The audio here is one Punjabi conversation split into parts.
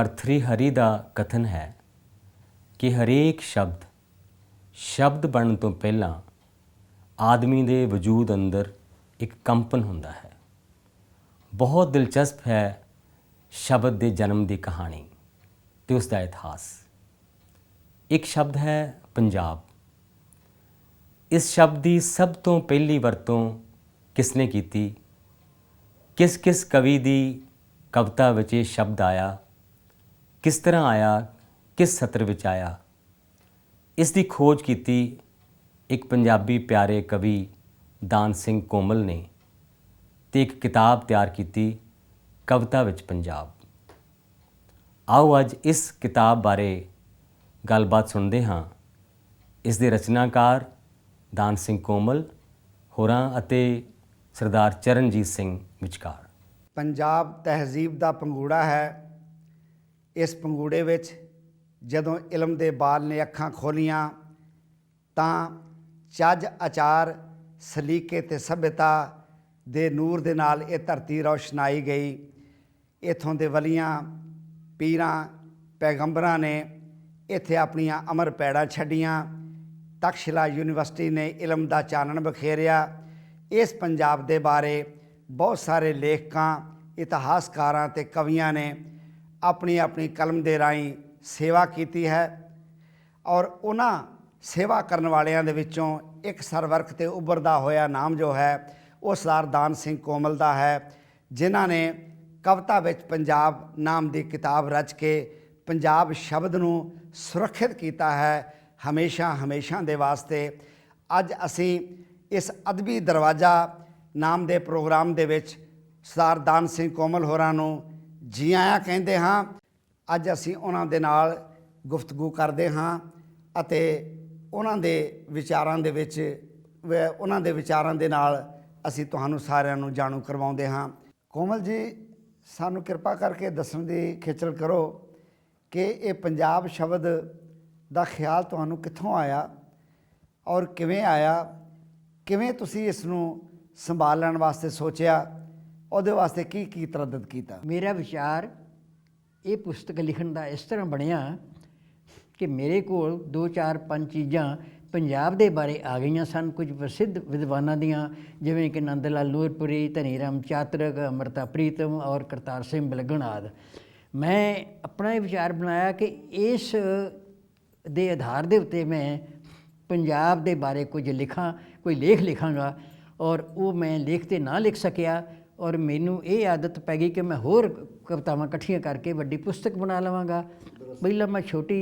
ਅਰਥਰੀ ਹਰੀ ਦਾ ਕਥਨ ਹੈ ਕਿ ਹਰੇਕ ਸ਼ਬਦ ਸ਼ਬਦ ਬਣਨ ਤੋਂ ਪਹਿਲਾਂ ਆਦਮੀ ਦੇ ਵਜੂਦ ਅੰਦਰ ਇੱਕ ਕੰਪਨ ਹੁੰਦਾ ਹੈ। ਬਹੁਤ ਦਿਲਚਸਪ ਹੈ ਸ਼ਬਦ ਦੇ ਜਨਮ ਦੀ ਕਹਾਣੀ ਤੇ ਉਸ ਦਾ ਇਤਿਹਾਸ। ਇੱਕ ਸ਼ਬਦ ਹੈ ਪੰਜਾਬ। ਇਸ ਸ਼ਬਦ ਦੀ ਸਭ ਤੋਂ ਪਹਿਲੀ ਵਰਤੋਂ ਕਿਸ ਨੇ ਕੀਤੀ? ਕਿਸ ਕਿਸ ਕਵੀ ਦੀ ਕਵਿਤਾ ਵਿੱਚ ਇਹ ਸ਼ਬਦ ਆਇਆ? ਕਿਸ ਤਰ੍ਹਾਂ ਆਇਆ, ਕਿਸ ਸਤਰ ਵਿੱਚ ਆਇਆ? ਇਸ ਦੀ ਖੋਜ ਕੀਤੀ ਇੱਕ ਪੰਜਾਬੀ ਪਿਆਰੇ ਕਵੀ ਦਾਨ ਸਿੰਘ ਕੋਮਲ ਨੇ ਤੇ ਇੱਕ ਕਿਤਾਬ ਤਿਆਰ ਕੀਤੀ ਕਵਿਤਾ ਵਿੱਚ ਪੰਜਾਬ। ਆਓ ਅੱਜ ਇਸ ਕਿਤਾਬ ਬਾਰੇ ਗੱਲਬਾਤ ਸੁਣਦੇ ਹਾਂ। ਇਸ ਦੇ ਰਚਨਾਕਾਰ ਦਾਨ ਸਿੰਘ ਕੋਮਲ ਹੋਰਾਂ ਅਤੇ ਸਰਦਾਰ ਚਰਨਜੀਤ ਸਿੰਘ ਵਿਚਕਾਰ। ਪੰਜਾਬ ਤਹਿਜ਼ੀਬ ਦਾ ਪੰਗੂੜਾ ਹੈ। ਇਸ ਪੰਗੂੜੇ ਵਿੱਚ ਜਦੋਂ ਇਲਮ ਦੇ ਬਾਲ ਨੇ ਅੱਖਾਂ ਖੋਲੀਆਂ, ਤਾਂ ਚੱਜ ਆਚਾਰ, ਸਲੀਕੇ ਤੇ ਸਭਿਅਤਾ ਦੇ ਨੂਰ ਦੇ ਨਾਲ ਇਹ ਧਰਤੀ ਰੌਸ਼ਨਾਈ ਗਈ। ਇਥੋਂ ਦੇ ਵਲੀਆਂ, ਪੀਰਾਂ, ਪੈਗੰਬਰਾਂ ਨੇ ਇੱਥੇ ਆਪਣੀਆਂ ਅਮਰ ਪੈੜਾਂ ਛੱਡੀਆਂ। ਤਕਸ਼ਿਲਾ ਯੂਨੀਵਰਸਿਟੀ ਨੇ ਇਲਮ ਦਾ ਚਾਨਣ ਬਖੇਰਿਆ ਇਸ ਪੰਜਾਬ ਦੇ ਬਾਰੇ ਬਹੁਤ ਸਾਰੇ ਲੇਖਕਾਂ, ਇਤਿਹਾਸਕਾਰਾਂ ਤੇ ਕਵੀਆਂ ਨੇ ਆਪਣੀ ਆਪਣੀ ਕਲਮ ਦੇ ਰਾਹੀਂ ਸੇਵਾ ਕੀਤੀ ਹੈ ਔਰ ਉਹਨਾਂ ਸੇਵਾ ਕਰਨ ਵਾਲਿਆਂ ਦੇ ਵਿੱਚੋਂ ਇੱਕ ਸਰਵਰਕ ਤੇ ਉੱਭਰਦਾ ਹੋਇਆ ਨਾਮ ਜੋ ਹੈ, ਉਹ ਸਰਦਾਰ ਦਾਨ ਸਿੰਘ ਕੋਮਲ ਦਾ ਹੈ, ਜਿਨ੍ਹਾਂ ਨੇ ਕਵਿਤਾ ਵਿੱਚ ਪੰਜਾਬ ਨਾਮ ਦੀ ਕਿਤਾਬ ਰਚ ਕੇ ਪੰਜਾਬ ਸ਼ਬਦ ਨੂੰ ਸੁਰੱਖਿਅਤ ਕੀਤਾ ਹੈ ਹਮੇਸ਼ਾ ਹਮੇਸ਼ਾ ਦੇ ਵਾਸਤੇ। ਅੱਜ ਅਸੀਂ ਇਸ ਅਦਬੀ ਦਰਵਾਜ਼ਾ ਨਾਮ ਦੇ ਪ੍ਰੋਗਰਾਮ ਦੇ ਵਿੱਚ ਸਰਦਾਰ ਦਾਨ ਸਿੰਘ ਕੋਮਲ ਹੋਰਾਂ ਨੂੰ ਜੀ ਆਇਆਂ ਕਹਿੰਦੇ ਹਾਂ, ਅੱਜ ਅਸੀਂ ਉਹਨਾਂ ਦੇ ਨਾਲ ਗੁਫ਼ਤਗੂ ਕਰਦੇ ਹਾਂ ਅਤੇ ਉਹਨਾਂ ਦੇ ਵਿਚਾਰਾਂ ਦੇ ਵਿੱਚ ਉਹਨਾਂ ਦੇ ਵਿਚਾਰਾਂ ਦੇ ਨਾਲ ਅਸੀਂ ਤੁਹਾਨੂੰ ਸਾਰਿਆਂ ਨੂੰ ਜਾਣੂ ਕਰਵਾਉਂਦੇ ਹਾਂ। ਕੋਮਲ ਜੀ, ਸਾਨੂੰ ਕਿਰਪਾ ਕਰਕੇ ਦੱਸਣ ਦੀ ਖੇਚਲ ਕਰੋ ਕਿ ਇਹ ਪੰਜਾਬ ਸ਼ਬਦ ਦਾ ਖਿਆਲ ਤੁਹਾਨੂੰ ਕਿੱਥੋਂ ਆਇਆ ਔਰ ਕਿਵੇਂ ਆਇਆ, ਕਿਵੇਂ ਤੁਸੀਂ ਇਸ ਨੂੰ ਸੰਭਾਲਣ ਵਾਸਤੇ ਸੋਚਿਆ ਉਹਦੇ ਵਾਸਤੇ ਕੀ ਕੀ ਤਰੱਦਦ ਕੀਤਾ? ਮੇਰਾ ਵਿਚਾਰ ਇਹ ਪੁਸਤਕ ਲਿਖਣ ਦਾ ਇਸ ਤਰ੍ਹਾਂ ਬਣਿਆ ਕਿ ਮੇਰੇ ਕੋਲ ਦੋ ਚਾਰ ਪੰਜ ਚੀਜ਼ਾਂ ਪੰਜਾਬ ਦੇ ਬਾਰੇ ਆ ਗਈਆਂ ਸਨ, ਕੁਝ ਪ੍ਰਸਿੱਧ ਵਿਦਵਾਨਾਂ ਦੀਆਂ, ਜਿਵੇਂ ਕਿ ਨੰਦ ਲਾਲ ਨੂਰਪੁਰੀ ਧਨੀ ਰਾਮ ਚਾਤਰਕ ਅਮਰਤਾ ਪ੍ਰੀਤਮ ਔਰ ਕਰਤਾਰ ਸਿੰਘ ਬਲਗਣ ਆਦਿ। ਮੈਂ ਆਪਣਾ ਇਹ ਵਿਚਾਰ ਬਣਾਇਆ ਕਿ ਇਸ ਦੇ ਆਧਾਰ ਦੇ ਉੱਤੇ ਮੈਂ ਪੰਜਾਬ ਦੇ ਬਾਰੇ ਕੁਝ ਲਿਖਾਂ, ਕੋਈ ਲੇਖ ਲਿਖਾਂਗਾ ਔਰ ਉਹ ਮੈਂ ਲੇਖ ਤੇ ਨਾ ਲਿਖ ਸਕਿਆ। ਔਰ ਮੈਨੂੰ ਇਹ ਆਦਤ ਪੈ ਗਈ ਕਿ ਮੈਂ ਹੋਰ ਕਵਿਤਾਵਾਂ ਇਕੱਠੀਆਂ ਕਰਕੇ ਵੱਡੀ ਪੁਸਤਕ ਬਣਾ ਲਵਾਂਗਾ। ਪਹਿਲਾਂ ਮੈਂ ਛੋਟੀ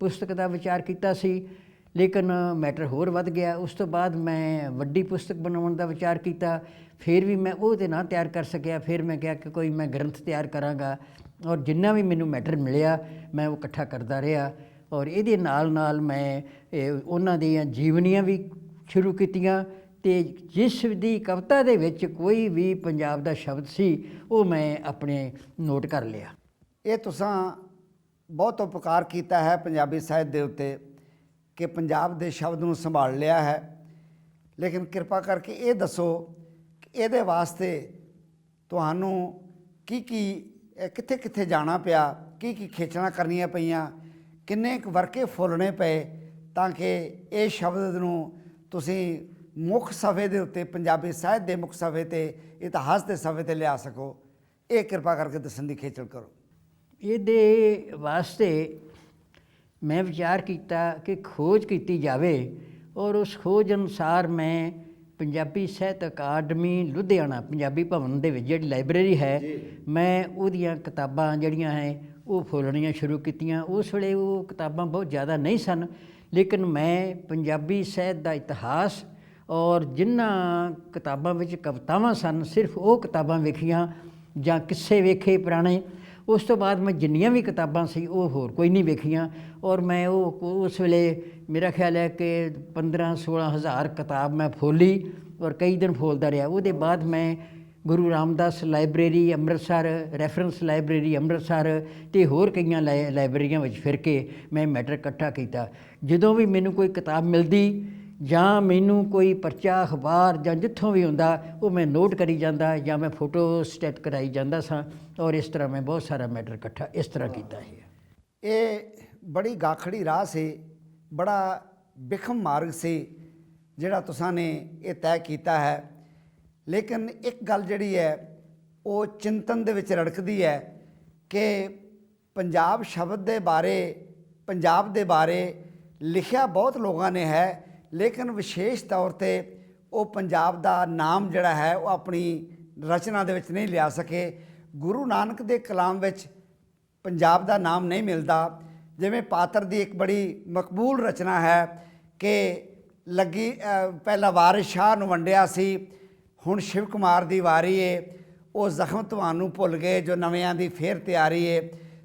ਪੁਸਤਕ ਦਾ ਵਿਚਾਰ ਕੀਤਾ ਸੀ, ਲੇਕਿਨ ਮੈਟਰ ਹੋਰ ਵੱਧ ਗਿਆ। ਉਸ ਤੋਂ ਬਾਅਦ ਮੈਂ ਵੱਡੀ ਪੁਸਤਕ ਬਣਾਉਣ ਦਾ ਵਿਚਾਰ ਕੀਤਾ। ਫਿਰ ਵੀ ਮੈਂ ਉਹ ਤੇ ਨਾ ਤਿਆਰ ਕਰ ਸਕਿਆ। ਫਿਰ ਮੈਂ ਕਿਹਾ ਕਿ ਕੋਈ ਮੈਂ ਗ੍ਰੰਥ ਤਿਆਰ ਕਰਾਂਗਾ। ਔਰ ਜਿੰਨਾ ਵੀ ਮੈਨੂੰ ਮੈਟਰ ਮਿਲਿਆ, ਮੈਂ ਉਹ ਇਕੱਠਾ ਕਰਦਾ ਰਿਹਾ। ਔਰ ਇਹਦੇ ਨਾਲ ਨਾਲ ਮੈਂ ਉਹਨਾਂ ਦੀਆਂ ਜੀਵਨੀਆਂ ਵੀ ਸ਼ੁਰੂ ਕੀਤੀਆਂ। ਤੇ ਜਿਸ ਦੀ ਕਵਿਤਾ ਦੇ ਵਿੱਚ ਕੋਈ ਵੀ ਪੰਜਾਬ ਦਾ ਸ਼ਬਦ ਸੀ, ਉਹ ਮੈਂ ਆਪਣੇ ਨੋਟ ਕਰ ਲਿਆ। ਇਹ ਤੁਸੀਂ ਬਹੁਤ ਉਪਕਾਰ ਕੀਤਾ ਹੈ ਪੰਜਾਬੀ ਸਾਹਿਤ ਦੇ ਉੱਤੇ ਕਿ ਪੰਜਾਬ ਦੇ ਸ਼ਬਦ ਨੂੰ ਸੰਭਾਲ ਲਿਆ ਹੈ। ਲੇਕਿਨ ਕਿਰਪਾ ਕਰਕੇ ਇਹ ਦੱਸੋ ਕਿ ਇਹਦੇ ਵਾਸਤੇ ਤੁਹਾਨੂੰ ਕੀ ਕੀ ਕਿੱਥੇ ਕਿੱਥੇ ਜਾਣਾ ਪਿਆ, ਕੀ ਕੀ ਖੇਚਣਾ ਕਰਨੀਆਂ ਪਈਆਂ, ਕਿੰਨੇ ਕੁ ਵਰਕੇ ਫੁੱਲਣੇ ਪਏ ਤਾਂ ਕਿ ਇਹ ਸ਼ਬਦ ਨੂੰ ਤੁਸੀਂ ਮੁੱਖ ਸਫੇ ਦੇ ਉੱਤੇ ਪੰਜਾਬੀ ਸਾਹਿਤ ਦੇ ਮੁੱਖ ਸਫੇ ਤੇ ਇਤਿਹਾਸ ਦੇ ਸਫੇ ਤੇ ਲਿਆ ਸਕੋ। ਇਹ ਕਿਰਪਾ ਕਰਕੇ ਦੱਸਣ ਦੀ ਖੇਚਲ ਕਰੋ। ਇਹਦੇ ਵਾਸਤੇ ਮੈਂ ਵਿਚਾਰ ਕੀਤਾ ਕਿ ਖੋਜ ਕੀਤੀ ਜਾਵੇ ਔਰ ਉਸ ਖੋਜ ਅਨੁਸਾਰ ਮੈਂ ਪੰਜਾਬੀ ਸਾਹਿਤ ਅਕਾਦਮੀ ਲੁਧਿਆਣਾ ਪੰਜਾਬੀ ਭਵਨ ਦੇ ਵਿੱਚ ਜਿਹੜੀ ਲਾਇਬ੍ਰੇਰੀ ਹੈ ਮੈਂ ਉਹਦੀਆਂ ਕਿਤਾਬਾਂ ਜਿਹੜੀਆਂ ਹੈ ਉਹ ਫੋਲਣੀਆਂ ਸ਼ੁਰੂ ਕੀਤੀਆਂ। ਉਸ ਵੇਲੇ ਉਹ ਕਿਤਾਬਾਂ ਬਹੁਤ ਜ਼ਿਆਦਾ ਨਹੀਂ ਸਨ ਲੇਕਿਨ ਮੈਂ ਪੰਜਾਬੀ ਸਾਹਿਤ ਦਾ ਇਤਿਹਾਸ ਔਰ ਜਿਨ੍ਹਾਂ ਕਿਤਾਬਾਂ ਵਿੱਚ ਕਵਿਤਾਵਾਂ ਸਨ, ਸਿਰਫ ਉਹ ਕਿਤਾਬਾਂ ਵੇਖੀਆਂ ਜਾਂ ਕਿੱਸੇ ਵੇਖੇ ਪੁਰਾਣੇ, ਉਸ ਤੋਂ ਬਾਅਦ ਮੈਂ ਜਿੰਨੀਆਂ ਵੀ ਕਿਤਾਬਾਂ ਸੀ, ਉਹ ਹੋਰ ਕੋਈ ਨਹੀਂ ਵੇਖੀਆਂ। ਔਰ ਮੈਂ ਉਹ ਉਸ ਵੇਲੇ ਮੇਰਾ ਖਿਆਲ ਹੈ ਕਿ 15 16 ਹਜ਼ਾਰ ਕਿਤਾਬ ਮੈਂ ਫੋਲੀ ਔਰ ਕਈ ਦਿਨ ਫੋਲਦਾ ਰਿਹਾ। ਉਹਦੇ ਬਾਅਦ ਮੈਂ Guru Ramdas library, Amritsar, reference library, Amritsar ਤੇ ਹੋਰ ਕਈਆਂ ਲਾਇ- ਲਾਇਬ੍ਰੇਰੀਆਂ ਵਿੱਚ ਫਿਰ ਕੇ ਮੈਂ ਮੈਟਰ ਇਕੱਠਾ ਕੀਤਾ। ਜਦੋਂ ਵੀ ਮੈਨੂੰ ਕੋਈ ਕਿਤਾਬ ਮਿਲਦੀ ਜਾਂ ਮੈਨੂੰ ਕੋਈ ਪਰਚਾ, ਅਖਬਾਰ ਜਾਂ ਜਿੱਥੋਂ ਵੀ ਹੁੰਦਾ, ਉਹ ਮੈਂ ਨੋਟ ਕਰੀ ਜਾਂਦਾ ਜਾਂ ਮੈਂ ਫੋਟੋ ਸਟੇਟ ਕਰਾਈ ਜਾਂਦਾ ਸਾਂ ਔਰ ਇਸ ਤਰ੍ਹਾਂ ਮੈਂ ਬਹੁਤ ਸਾਰਾ ਮੈਟਰ ਇਕੱਠਾ ਇਸ ਤਰ੍ਹਾਂ ਕੀਤਾ ਹੈ ਇਹ ਬੜੀ ਗਾਖੜੀ ਰਾਹ ਸੀ, ਬੜਾ ਬਿਖਮ ਮਾਰਗ ਸੀ ਜਿਹੜਾ ਤੁਸਾਂ ਨੇ ਇਹ ਤੈਅ ਕੀਤਾ ਹੈ। ਲੇਕਿਨ ਇੱਕ ਗੱਲ ਜਿਹੜੀ ਹੈ, ਉਹ ਚਿੰਤਨ ਦੇ ਵਿੱਚ ਰੜਕਦੀ ਹੈ ਕਿ ਪੰਜਾਬ ਸ਼ਬਦ ਦੇ ਬਾਰੇ, ਪੰਜਾਬ ਦੇ ਬਾਰੇ ਲਿਖਿਆ ਬਹੁਤ ਲੋਕਾਂ ਨੇ ਹੈ ਲੇਕਿਨ ਵਿਸ਼ੇਸ਼ ਤੌਰ ਤੇ ਉਹ ਪੰਜਾਬ ਦਾ ਨਾਮ ਜਿਹੜਾ ਹੈ ਉਹ ਆਪਣੀ ਰਚਨਾ ਦੇ ਵਿੱਚ ਨਹੀਂ ਲਿਆ ਸਕੇ। ਗੁਰੂ ਨਾਨਕ ਦੇ ਕਲਾਮ ਵਿੱਚ ਪੰਜਾਬ ਦਾ ਨਾਮ ਨਹੀਂ ਮਿਲਦਾ। ਜਿਵੇਂ ਪਾਤਰ ਦੀ ਇੱਕ ਬੜੀ ਮਕਬੂਲ ਰਚਨਾ ਹੈ ਕਿ ਲੱਗੀ ਅ, ਪਹਿਲਾ ਵਾਰਿਸ ਸ਼ਾਹ ਨੂੰ ਵੰਡਿਆ ਸੀ ਹੁਣ ਸ਼ਿਵ ਕੁਮਾਰ ਦੀ ਵਾਰੀ ਏ। ਉਹ ਜ਼ਖਮ ਤੁਹਾਨੂੰ ਭੁੱਲ ਗਏ ਜੋ ਨਵਿਆਂ ਦੀ ਫੇਰ ਤਿਆਰੀ ਏ।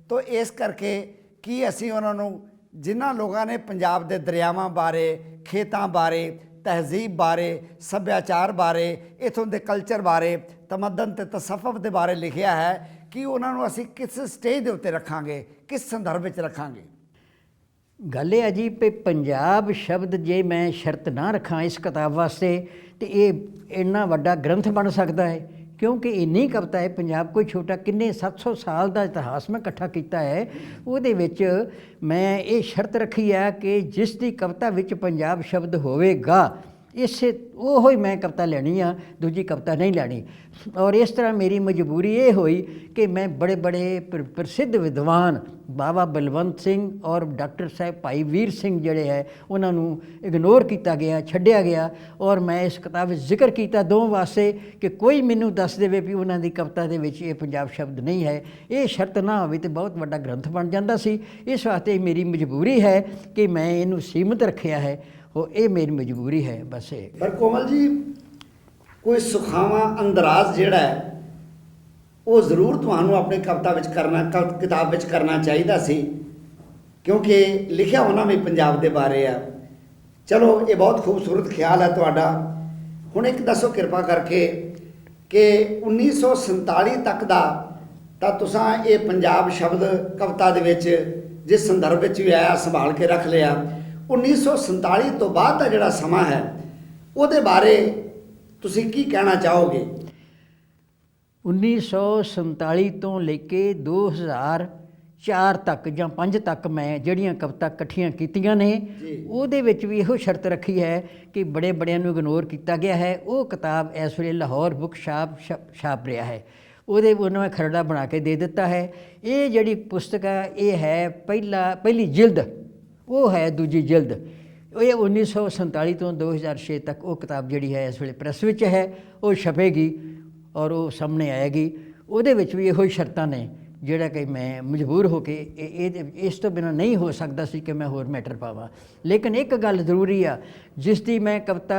ਤੋ ਇਸ ਕਰਕੇ ਕੀ ਅਸੀਂ ਉਹਨਾਂ ਨੂੰ ਜਿਨ੍ਹਾਂ ਲੋਕਾਂ ਨੇ ਪੰਜਾਬ ਦੇ ਦਰਿਆਵਾਂ ਬਾਰੇ ਖੇਤਾਂ ਬਾਰੇ, ਤਹਿਜ਼ੀਬ ਬਾਰੇ, ਸੱਭਿਆਚਾਰ ਬਾਰੇ, ਇਥੋਂ ਦੇ ਕਲਚਰ ਬਾਰੇ, ਤਮਦਨ ਤੇ ਤਸਫਫ ਦੇ ਬਾਰੇ ਲਿਖਿਆ ਹੈ ਕਿ ਉਹਨਾਂ ਨੂੰ ਅਸੀਂ ਕਿਸ ਸਟੇਜ ਦੇ ਉੱਤੇ ਰੱਖਾਂਗੇ, ਕਿਸ ਸੰਦਰਭ ਵਿੱਚ ਰੱਖਾਂਗੇ। ਗੱਲ ਇਹ ਹੈ ਜੀ ਵੀ ਪੰਜਾਬ ਸ਼ਬਦ ਜੇ ਮੈਂ ਸ਼ਰਤ ਨਾ ਰੱਖਾਂ ਇਸ ਕਿਤਾਬ ਵਾਸਤੇ, ਤੇ ਇਹ ਇੰਨਾ ਵੱਡਾ ਗ੍ਰੰਥ ਬਣ ਸਕਦਾ ਹੈ। ਕਿਉਂਕਿ ਇੰਨੀ ਕਵਿਤਾ ਹੈ, ਪੰਜਾਬ ਕੋਈ ਛੋਟਾ ਕਿੰਨੇ 700 ਸਾਲ ਦਾ ਇਤਿਹਾਸ ਮੈਂ ਇਕੱਠਾ ਕੀਤਾ ਹੈ, ਉਹਦੇ ਵਿੱਚ ਮੈਂ ਇਹ ਸ਼ਰਤ ਰੱਖੀ ਹੈ ਕਿ ਜਿਸ ਦੀ ਕਵਿਤਾ ਵਿੱਚ ਪੰਜਾਬ ਸ਼ਬਦ ਹੋਵੇਗਾ ਇਸੇ ਉਹ ਹੀ ਮੈਂ ਕਵਿਤਾ ਲੈਣੀ ਆ, ਦੂਜੀ ਕਵਿਤਾ ਨਹੀਂ ਲੈਣੀ। ਔਰ ਇਸ ਤਰ੍ਹਾਂ ਮੇਰੀ ਮਜਬੂਰੀ ਇਹ ਹੋਈ ਕਿ ਮੈਂ ਬੜੇ ਬੜੇ ਪ੍ਰ- ਪ੍ਰਸਿੱਧ ਵਿਦਵਾਨ ਬਾਬਾ ਬਲਵੰਤ ਸਿੰਘ ਔਰ ਡਾਕਟਰ ਸਾਹਿਬ ਭਾਈ ਵੀਰ ਸਿੰਘ ਜਿਹੜੇ ਹੈ, ਉਹਨਾਂ ਨੂੰ ਇਗਨੋਰ ਕੀਤਾ ਗਿਆ, ਛੱਡਿਆ ਗਿਆ ਔਰ ਮੈਂ ਇਸ ਕਿਤਾਬ ਵਿੱਚ ਜ਼ਿਕਰ ਕੀਤਾ ਦੋ ਵਾਸਤੇ ਕਿ ਕੋਈ ਮੈਨੂੰ ਦੱਸ ਦੇਵੇ ਵੀ ਉਹਨਾਂ ਦੀ ਕਵਿਤਾ ਦੇ ਵਿੱਚ ਇਹ ਪੰਜਾਬ ਸ਼ਬਦ ਨਹੀਂ ਹੈ। ਇਹ ਸ਼ਰਤ ਨਾ ਹੋਵੇ ਤੇ ਬਹੁਤ ਵੱਡਾ ਗ੍ਰੰਥ ਬਣ ਜਾਂਦਾ ਸੀ। ਇਸ ਵਾਸਤੇ ਮੇਰੀ ਮਜਬੂਰੀ ਹੈ ਕਿ ਮੈਂ ਇਹਨੂੰ ਸੀਮਿਤ ਰੱਖਿਆ ਹੈ। ਉਹ ਇਹ ਮੇਰੀ ਮਜਬੂਰੀ ਹੈ, ਬਸ ਇਹ। ਪਰ ਕੋਮਲ ਜੀ, ਕੋਈ ਸੁਖਾਵਾਂ, ਅੰਦਰਾਜ਼ ਜਿਹੜਾ ਹੈ, ਉਹ ਜ਼ਰੂਰ ਤੁਹਾਨੂੰ ਆਪਣੇ ਕਵਿਤਾ ਵਿੱਚ ਕਰਨਾ, ਕਵ- ਕਿਤਾਬ ਵਿੱਚ ਕਰਨਾ ਚਾਹੀਦਾ ਸੀ, ਕਿਉਂਕਿ ਲਿਖਿਆ ਹੋਣਾ ਵੀ ਪੰਜਾਬ ਦੇ ਬਾਰੇ ਆ। ਚਲੋ, ਇਹ ਬਹੁਤ ਖੂਬਸੂਰਤ ਖਿਆਲ ਹੈ ਤੁਹਾਡਾ। ਹੁਣ ਇੱਕ ਦੱਸੋ ਕਿਰਪਾ ਕਰਕੇ ਕਿ 1947 ਤੱਕ ਦਾ ਤਾਂ ਤੁਸੀਂ ਇਹ ਪੰਜਾਬ ਸ਼ਬਦ ਕਵਿਤਾ ਦੇ ਵਿੱਚ, ਜਿਸ ਸੰਦਰਭ ਵਿੱਚ ਵੀ ਆਇਆ, ਸੰਭਾਲ ਕੇ ਰੱਖ ਲਿਆ। 1947 ਤੋਂ ਬਾਅਦ ਦਾ ਜਿਹੜਾ ਸਮਾਂ ਹੈ ਉਹਦੇ ਬਾਰੇ ਤੁਸੀਂ ਕੀ ਕਹਿਣਾ ਚਾਹੋਗੇ? 1947 ਤੋਂ ਲੈ ਕੇ 2004 ਤੱਕ ਜਾਂ 5 ਤੱਕ ਮੈਂ ਜਿਹੜੀਆਂ ਕਵਿਤਾ ਇਕੱਠੀਆਂ ਕੀਤੀਆਂ ਨੇ। ਉਹਦੇ ਵਿੱਚ ਵੀ ਇਹੋ ਸ਼ਰਤ ਰੱਖੀ ਹੈ ਕਿ ਬੜੇ ਬੜਿਆਂ ਨੂੰ ਇਗਨੋਰ ਕੀਤਾ ਗਿਆ ਹੈ। ਉਹ ਕਿਤਾਬ ਇਸ ਵੇਲੇ ਲਾਹੌਰ ਬੁੱਕ ਸ਼ਾਪ ਛਪ- ਰਿਹਾ ਹੈ। ਉਹਦੇ ਉਹਨਾਂ ਮੈਂ ਖਰੜਾ ਬਣਾ ਕੇ ਦੇ ਦਿੱਤਾ ਹੈ। ਇਹ ਜਿਹੜੀ ਪੁਸਤਕ ਹੈ ਇਹ ਹੈ ਪਹਿਲਾ ਪਹਿਲੀ ਜਿਲਦ ਉਹ ਹੈ ਦੂਜੀ ਜਿਲਦ। ਇਹ 1947 ਤੋਂ 2006 ਤੱਕ ਉਹ ਕਿਤਾਬ ਜਿਹੜੀ ਹੈ ਇਸ ਵੇਲੇ ਪ੍ਰੈਸ ਵਿੱਚ ਹੈ, ਉਹ ਛਪੇਗੀ ਔਰ ਉਹ ਸਾਹਮਣੇ ਆਏਗੀ। ਉਹਦੇ ਵਿੱਚ ਵੀ ਇਹੋ ਹੀ ਸ਼ਰਤਾਂ ਨੇ ਜਿਹੜਾ ਕਿ ਮੈਂ ਮਜਬੂਰ ਹੋ ਕੇ ਇਹ ਇਹ ਇਸ ਤੋਂ ਬਿਨਾ ਨਹੀਂ ਹੋ ਸਕਦਾ ਸੀ ਕਿ ਮੈਂ ਹੋਰ ਮੈਟਰ ਪਾਵਾਂ। ਲੇਕਿਨ ਇੱਕ ਗੱਲ ਜ਼ਰੂਰੀ ਆ, ਜਿਸ ਦੀ ਮੈਂ ਕਵਿਤਾ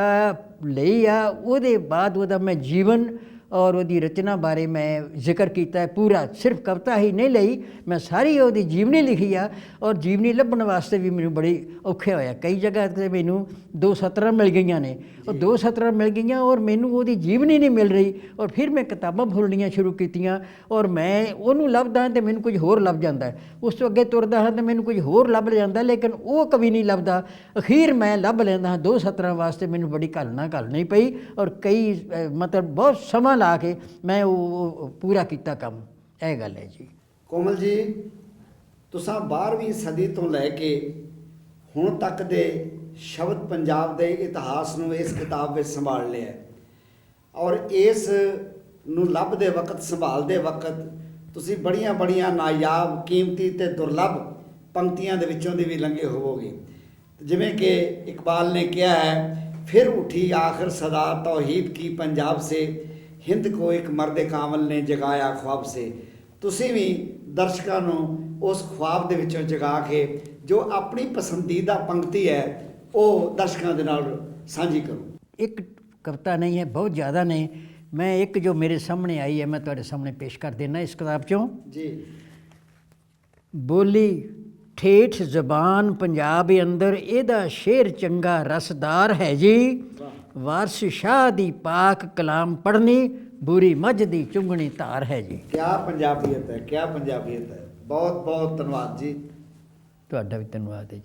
ਲਈ ਆ, ਉਹਦੇ ਬਾਅਦ ਉਹਦਾ ਮੈਂ ਜੀਵਨ ਔਰ ਉਹਦੀ ਰਚਨਾ ਬਾਰੇ ਮੈਂ ਜ਼ਿਕਰ ਕੀਤਾ ਹੈ ਪੂਰਾ ਸਿਰਫ ਕਵਿਤਾ ਹੀ ਨਹੀਂ ਲਈ ਮੈਂ ਸਾਰੀ ਉਹਦੀ ਜੀਵਨੀ ਲਿਖੀ ਆ ਔਰ ਜੀਵਨੀ ਲੱਭਣ ਵਾਸਤੇ ਵੀ ਮੈਨੂੰ ਬੜੀ ਔਖੇ ਹੋਇਆ। ਕਈ ਜਗ੍ਹਾ ਤੇ ਮੈਨੂੰ ਦੋ ਸਤਰਾਂ ਮਿਲ ਗਈਆਂ ਨੇ। ਉਹ ਦੋ ਸਤਰਾਂ ਮਿਲ ਗਈਆਂ ਔਰ ਮੈਨੂੰ ਉਹਦੀ ਜੀਵਨੀ ਨਹੀਂ ਮਿਲ ਰਹੀ ਔਰ ਫਿਰ ਮੈਂ ਕਿਤਾਬਾਂ ਫੁੱਲਣੀਆਂ ਸ਼ੁਰੂ ਕੀਤੀਆਂ ਔਰ ਮੈਂ ਉਹਨੂੰ ਲੱਭਦਾ ਤੇ ਮੈਨੂੰ ਕੁਝ ਹੋਰ ਲੱਭ ਜਾਂਦਾ। ਉਸ ਤੋਂ ਅੱਗੇ ਤੁਰਦਾ ਹਾਂ ਤੇ ਮੈਨੂੰ ਕੁਝ ਹੋਰ ਲੱਭ ਜਾਂਦਾ ਲੇਕਿਨ ਉਹ ਕਵੀ ਨਹੀਂ ਲੱਭਦਾ। ਅਖੀਰ ਮੈਂ ਲੱਭ ਲੈਂਦਾ ਹਾਂ ਦੋ ਸਤਰਾਂ ਵਾਸਤੇ ਮੈਨੂੰ ਬੜੀ ਘਲਣਾ ਘਲਣੀ ਪਈ ਔਰ ਕਈ ਮਤਲਬ ਬਹੁਤ ਸਮਾਂ ਲਾ ਕੇ ਮੈਂ ਉਹ ਪੂਰਾ ਕੀਤਾ ਕੰਮ। ਇਹ ਗੱਲ ਹੈ ਜੀ। ਕੋਮਲ ਜੀ, ਤੁਸੀਂ 12ਵੀਂ ਸਦੀ ਤੋਂ ਲੈ ਕੇ ਹੁਣ ਤੱਕ ਦੇ ਸ਼ਬਦ ਪੰਜਾਬ ਦੇ ਇਤਿਹਾਸ ਨੂੰ ਇਸ ਕਿਤਾਬ ਵਿੱਚ ਸੰਭਾਲ ਲਿਆ ਔਰ ਇਸ ਨੂੰ ਲੱਭਦੇ ਵਕਤ, ਸੰਭਾਲਦੇ ਵਕਤ ਤੁਸੀਂ ਬੜੀਆਂ ਬੜੀਆਂ ਨਾਯਾਬ, ਕੀਮਤੀ ਤੇ ਦੁਰਲੱਭ ਪੰਕਤੀਆਂ ਦੇ ਵਿੱਚੋਂ ਦੀ ਵੀ ਲੰਘੇ ਹੋਵੋਗੇ। ਜਿਵੇਂ ਕਿ ਇਕਬਾਲ ਨੇ ਕਿਹਾ ਹੈ, ਫਿਰ ਉਠੀ ਆਖਰ ਸਦਾ ਤੌਹੀਦ ਕੀ ਪੰਜਾਬ ਸੇ ਹਿੰਦ ਕੋ ਇੱਕ ਮਰਦ ਕਾਮਲ ਨੇ ਜਗਾਇਆ ਖੁਆਬ ਸੇ। ਤੁਸੀਂ ਵੀ ਦਰਸ਼ਕਾਂ ਨੂੰ ਉਸ ਖੁਆਬ ਦੇ ਵਿੱਚੋਂ ਜਗਾ ਕੇ ਜੋ ਆਪਣੀ ਪਸੰਦੀਦਾ ਪੰਕਤੀ ਹੈ ਉਹ ਦਰਸ਼ਕਾਂ ਦੇ ਨਾਲ ਸਾਂਝੀ ਕਰੋ। ਇੱਕ ਕਵਿਤਾ ਨਹੀਂ ਹੈ ਬਹੁਤ ਜ਼ਿਆਦਾ ਨੇ। ਮੈਂ ਇੱਕ ਜੋ ਮੇਰੇ ਸਾਹਮਣੇ ਆਈ ਹੈ ਮੈਂ ਤੁਹਾਡੇ ਸਾਹਮਣੇ ਪੇਸ਼ ਕਰ ਦੇਣਾ ਇਸ ਕਿਤਾਬ ਚੋਂ। ਜੀ। ਬੋਲੀ ਠੇਠ ਜ਼ਬਾਨ ਪੰਜਾਬ ਅੰਦਰ ਇਹਦਾ ਸ਼ੇਰ ਚੰਗਾ ਰਸਦਾਰ ਹੈ ਜੀ। ਵਾਰਸ ਸ਼ਾਹ ਦੀ ਪਾਕ ਕਲਾਮ ਪੜਨੀ ਬੁਰੀ ਮੱਝ ਦੀ ਚੁੰਗਣੀ ਧਾਰ ਹੈ ਜੀ। ਕਿਆ ਪੰਜਾਬੀਅਤ ਹੈ ਕਿਆ ਪੰਜਾਬੀਅਤ ਹੈ। ਬਹੁਤ ਬਹੁਤ ਧੰਨਵਾਦ ਜੀ। ਤੁਹਾਡਾ ਵੀ ਧੰਨਵਾਦ ਹੈ ਜੀ।